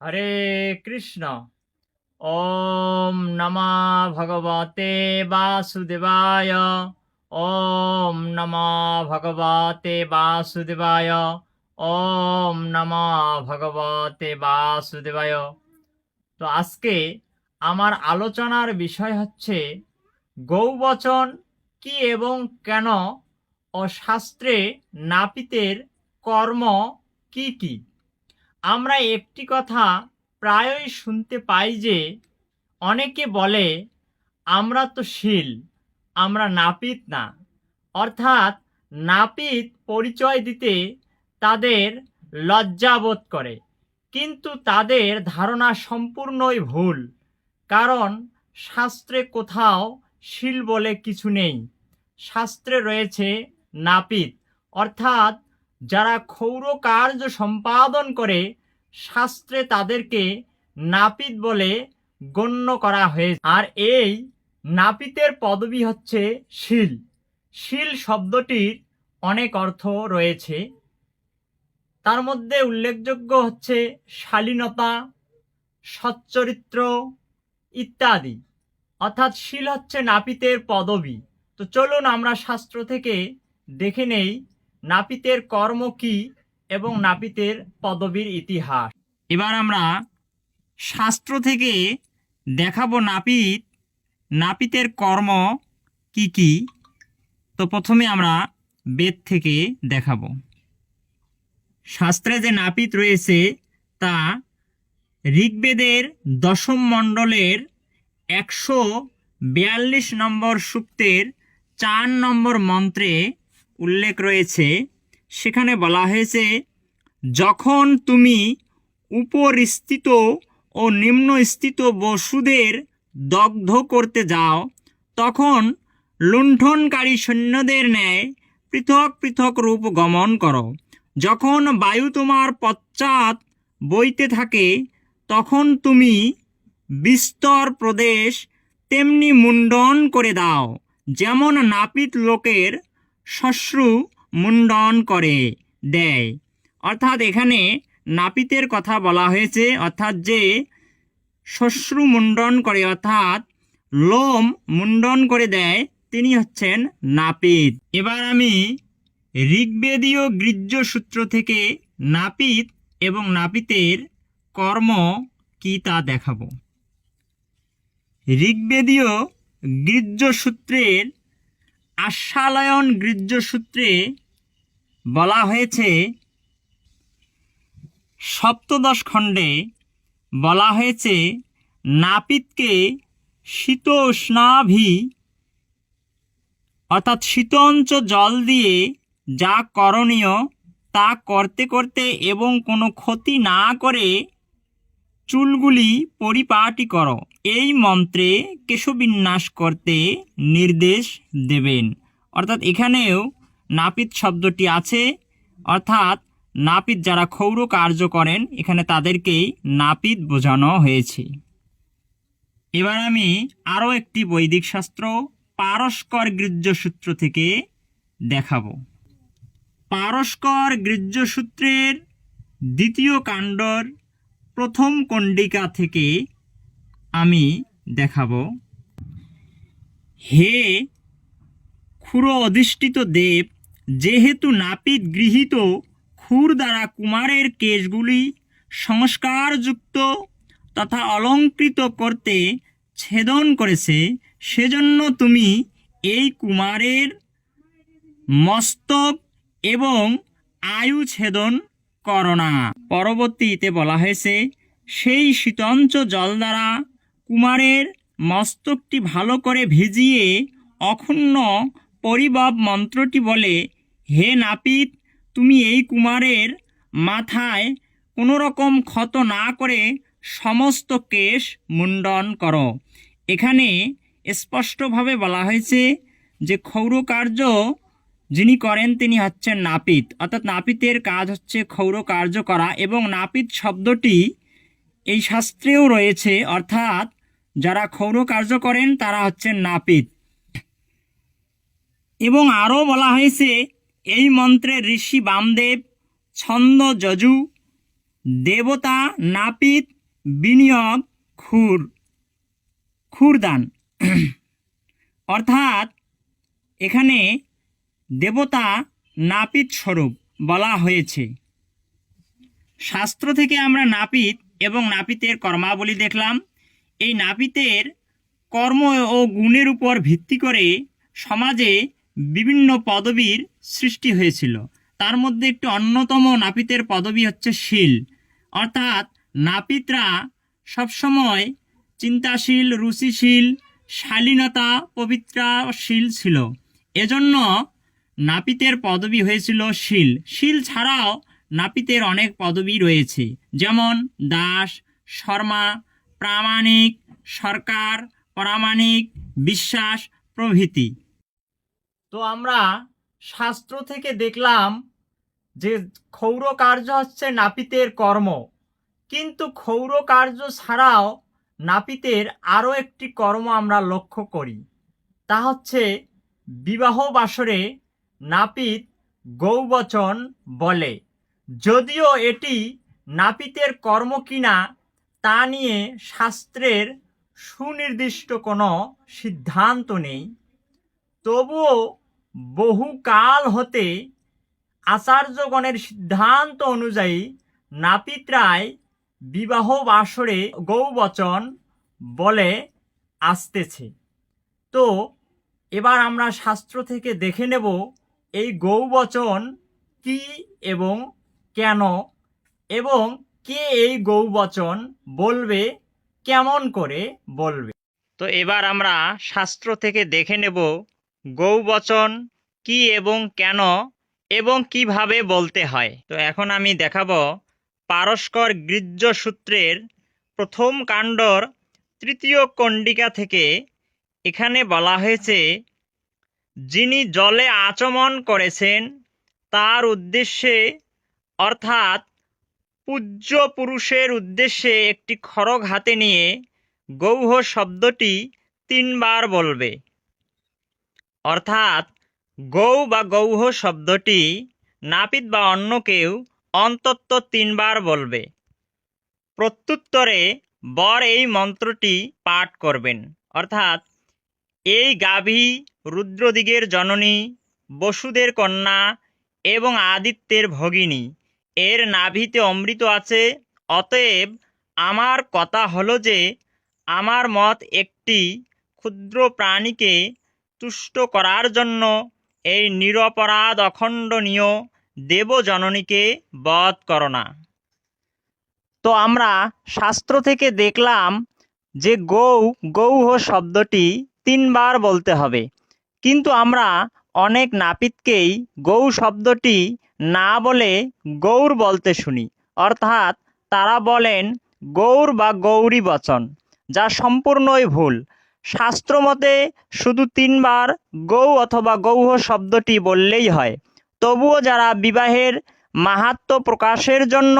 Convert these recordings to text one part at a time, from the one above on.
হরে কৃষ্ণ। ওম নমা ভগবতে বাসুদেবায়। ওম নমা ভগবতে বাসুদেবায়। ওম নমা ভগবতে বাসুদেবায়। তো আজকে আমার আলোচনার বিষয় হচ্ছে গৌবচন কি এবং কেন ও শাস্ত্রে নাপিতের কর্ম কি কি? আমরা একটি কথা প্রায়ই শুনতে পাই যে, অনেকে বলে, আমরা তো শিল, আমরা নাপিত না। অর্থাৎ নাপিত পরিচয় দিতে তাদের লজ্জাবোধ করে। কিন্তু তাদের ধারণা সম্পূর্ণই ভুল, কারণ শাস্ত্রে কোথাও শিল বলে কিছু নেই। শাস্ত্রে রয়েছে নাপিত, অর্থাৎ যারা ক্ষৌর কার্য সম্পাদন করে, শাস্ত্রে তাদেরকে নাপিত বলে গণ্য করা হয়েছে। আর এই নাপিতের পদবি হচ্ছে শিল। শিল শব্দটির অনেক অর্থ রয়েছে। তার মধ্যে উল্লেখযোগ্য হচ্ছে শালীনতা, সচ্চরিত্র ইত্যাদি। অর্থাৎ শিল হচ্ছে নাপিতের পদবি। তো চলুন আমরা শাস্ত্র থেকে দেখে নেই নাপিতের কর্ম কি এবং নাপিতের পদবীর ইতিহাস? এবার আমরা শাস্ত্র থেকে দেখাবো নাপিত, নাপিতের কর্ম কি কি। তো প্রথমে আমরা বেদ থেকে দেখাবো। শাস্ত্রে যে নাপিত রয়েছে তা ঋগ্বেদের দশম মণ্ডলের একশো বিয়াল্লিশ নম্বর সূক্তের চার নম্বর মন্ত্রে উল্লেখ রয়েছে, সেখানে বলা হয়েছে, যখন তুমি উপরস্থিত ও নিম্নস্থিত বসুদের দগ্ধ করতে যাও, তখন লুণ্ঠনকারী সৈন্যদের ন্যায় পৃথক পৃথক রূপ গমন করো। যখন বায়ু তোমার পশ্চাৎ বইতে থাকে, তখন তুমি বিস্তর প্রদেশ তেমনি মুন্ডন করে দাও, যেমন নাপিত লোকের শ্মশ্রু মুন্ডন করে, দেয়। অর্থাৎ এখানে নাপিতের কথা বলা হয়েছে, অর্থাৎ যে শ্মশ্রু মুন্ডন করে, অর্থাৎ লোম মুন্ডন করে দেয়, তিনি হচ্ছেন নাপিত। এবার আমি ঋগ্বেদীয় গৃহ্য সূত্র থেকে নাপিত এবং নাপিতের কর্ম কি তা দেখাবো। ঋগ্বেদীয় গৃহ্য সূত্রের আশ্বালয়ন গৃহ্য সূত্রে বলা হয়েছে, সপ্তদশ খণ্ডে বলা হয়েছে, নাপিতকে শীত উষ্ণাভি অর্থাৎ শীতঞ্চ জল দিয়ে যা করণীয় তা করতে করতে এবং কোনো ক্ষতি না করে চুলগুলি পরিপাটি করো। এই মন্ত্রে কেশবিন্যাস করতে নির্দেশ দেবেন। অর্থাৎ এখানেও নাপিত শব্দটি আছে। অর্থাৎ নাপিত যারা ক্ষৌর কার্য করেন, এখানে তাদেরকেই নাপিত বোঝানো হয়েছে। এবার আমি আরও একটি বৈদিক শাস্ত্র, পারস্কর গৃহ্য সূত্র থেকে দেখাবো। পারস্কর গৃহ্য সূত্রের দ্বিতীয় কাণ্ডর প্রথম কণ্ডিকা থেকে আমি দেখাবো। হে ক্ষুর অধিষ্ঠিত দেব, যেহেতু নাপিত গৃহীত ক্ষুর দ্বারা কুমারের কেশগুলি সংস্কারযুক্ত তথা অলঙ্কৃত করতে ছেদন করেছে, সেজন্য তুমি এই কুমারের মস্তক এবং আয়ু ছেদন করো না। পরবর্তীতে বলা হয়েছে, সেই শীতঞ্চ জল দ্বারা কুমারের মস্তকটি ভালো করে ভিজিয়ে অক্ষুণ্ণ পরিবাব মন্ত্রটি বলে, হে নাপিত, তুমি এই কুমারের মাথায় কোনো রকম ক্ষত না করে সমস্ত কেশ মুন্ডন করো। এখানে স্পষ্টভাবে বলা হয়েছে যে ক্ষৌরকার্য যিনি করেন তিনি হচ্ছেন নাপিত। অর্থাৎ নাপিতের কাজ হচ্ছে ক্ষৌর কার্য করা এবং নাপিত শব্দটি এই শাস্ত্রেও রয়েছে। অর্থাৎ যারা ক্ষৌর কার্য করেন, তারা হচ্ছেন নাপিত। এবং আরও বলা হয়েছে, এই মন্ত্রে ঋষি বামদেব, ছন্দ যজু, দেবতা, নাপিত, বিনিয়োগ খুর খুরদান অর্থাৎ এখানে দেবতা, নাপিত স্বরূপ বলা হয়েছে। শাস্ত্র থেকে আমরা নাপিত এবং নাপিতের কর্মাবলী দেখলাম। এই নাপিতের কর্ম ও গুণের উপর ভিত্তি করে সমাজে বিভিন্ন পদবীর সৃষ্টি হয়েছিল। তার মধ্যে একটি অন্যতম নাপিতের পদবী হচ্ছে শীল। অর্থাৎ নাপিতরা সবসময় চিন্তাশীল, রুচিশীল, শালীনতা, পবিত্রাশীল ছিল। এজন্য নাপিতের পদবী হয়েছিল শীল। শীল ছাড়াও নাপিতের অনেক পদবী রয়েছে। যেমন দাস, শর্মা প্রামাণিক সরকার, প্রামাণিক বিশ্বাস প্রভৃতি। তো আমরা শাস্ত্র থেকে দেখলাম যে ক্ষৌর কার্য হচ্ছে নাপিতের কর্ম। কিন্তু ক্ষৌর কার্য ছাড়াও নাপিতের আরও একটি কর্ম আমরা লক্ষ্য করি। তা হচ্ছে বিবাহ বাসরে নাপিত গৌবচন বলে। যদিও এটি নাপিতের কর্ম কিনা তা নিয়ে শাস্ত্রের সুনির্দিষ্ট কোনো সিদ্ধান্ত নেই। তবুও বহুকাল হতে আচার্যগণের সিদ্ধান্ত অনুযায়ী নাপিতরায় বিবাহ বাসরে গৌবচন বলে আসতেছে। তো এবার আমরা শাস্ত্র থেকে দেখে নেব এই গৌবচন কি এবং কেন এবং কে এই গৌবচন বলবে, কেমন করে বলবে? তো এবার আমরা শাস্ত্র থেকে দেখে নেব গৌবচন কি এবং কেন এবং কীভাবে বলতে হয়। তো এখন আমি দেখাবো পারস্কর গৃহ্য সূত্রের প্রথম কাণ্ডর তৃতীয় কণ্ডিকা থেকে এখানে বলা হয়েছে, যিনি জলে আচমন করেছেন, তার উদ্দেশ্যে অর্থাৎ পূজ্য পুরুষের উদ্দেশ্যে একটি খড়গ হাতে নিয়ে গৌহ শব্দটি তিনবার বলবে। অর্থাৎ গৌ বা গৌহ শব্দটি নাপিত বা অন্য কেউ অন্তত তিনবার বলবে। প্রত্যুত্তরে বর এই মন্ত্রটি পাঠ করবেন। অর্থাৎ, এই গাভী, রুদ্রদিগের জননী, বসুদের কন্যা এবং আদিত্যের ভগিনী এর নাভিতে অমৃত আছে। অতএব আমার কথা হলো যে, আমার মত একটি ক্ষুদ্র প্রাণীকে তুষ্ট করার জন্য এই নিরপরাধ অখণ্ডনীয় দেবজননীকে বধ করো না। তো আমরা শাস্ত্র থেকে দেখলাম যে গৌ, গৌহ শব্দটি তিনবার বলতে হবে। কিন্তু আমরা অনেক নাপিতকেই গৌ শব্দটি না বলে গৌর বলতে শুনি। অর্থাৎ তারা বলেন, গৌর বা গৌরী বচন, যা সম্পূর্ণই ভুল। শাস্ত্রমতে শুধু তিনবার গৌ অথবা গৌহ শব্দটি বললেই হয়। তবুও যারা বিবাহের মাহাত্ম্য প্রকাশের জন্য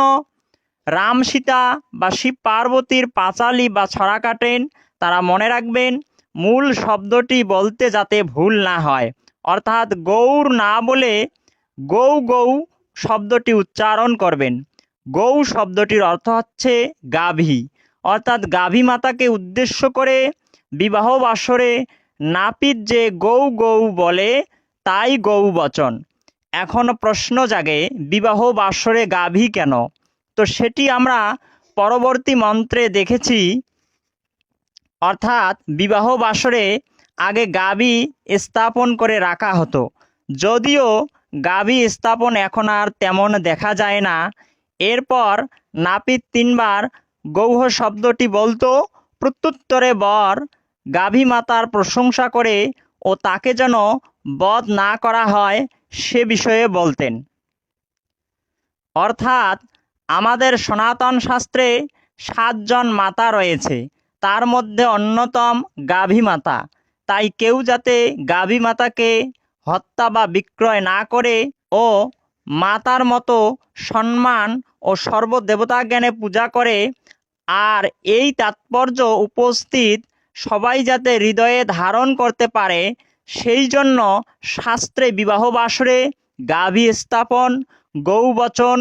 রাম সীতা বা শিব পার্বতীর পাঁচালি বা ছড়া কাটেন, তারা মনে রাখবেন, মূল শব্দটি বলতে যাতে ভুল না হয়। অর্থাৎ গৌর না বলে গৌ গৌ শব্দটি উচ্চারণ করবেন। গৌ শব্দটির অর্থ হচ্ছে গাভী। অর্থাৎ গাভী মাতাকে উদ্দেশ্য করে বিবাহ বাসরে নাপিত যে গৌ গৌ বলে, তাই গৌ বচন। এখন প্রশ্ন জাগে, বিবাহ বাসরে গাভী কেন? তো সেটি আমরা পরবর্তী মন্ত্রে দেখেছি। অর্থাৎ বিবাহ বাসরে আগে গাভী স্থাপন করে রাখা হতো। যদিও গাভী স্থাপন এখন আর তেমন দেখা যায় না। এরপর নাপিত তিনবার গৌহ শব্দটি বলতো, প্রত্যুত্তরে বর, গাভী মাতার প্রশংসা করে ও তাকে যেন বধ না করা হয় সে বিষয়ে বলতেন। অর্থাৎ আমাদের সনাতন শাস্ত্রে সাতজন মাতা রয়েছে, তার মধ্যে অন্যতম গাভী মাতা। তাই কেউ যাতে গাভী মাতাকে হত্যা বা বিক্রয় না করে ও মাতার মতো সম্মান ও সর্বদেবতা জ্ঞানে পূজা করে, আর এই তাৎপর্য উপস্থিত সবাই যাতে হৃদয়ে ধারণ করতে পারে, সেই জন্য শাস্ত্রে বিবাহ বাসরে গাভী স্থাপন, গৌবচন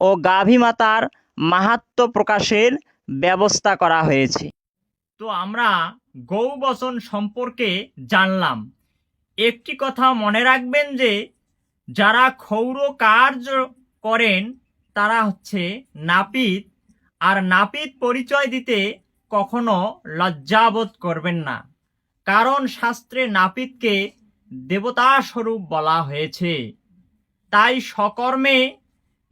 ও গাভী মাতার মাহাত্ম প্রকাশের ব্যবস্থা করা হয়েছে। তো আমরা গৌ বচন সম্পর্কে জানলাম। একটি কথা মনে রাখবেন যে, যারা ক্ষৌর কার্য করেন, তারা হচ্ছে নাপিত। আর নাপিত পরিচয় দিতে কখনো লজ্জাবোধ করবেন না। কারণ শাস্ত্রে নাপিতকে দেবতা স্বরূপ বলা হয়েছে। তাই সকর্মে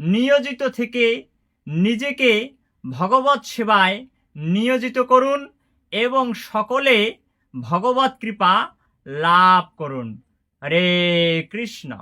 নিয়োজিত থেকে নিজেকে ভগবত সেবায় নিয়োজিত করুন এবং সকলে ভগবত কৃপা লাভ করুন। হরে কৃষ্ণ।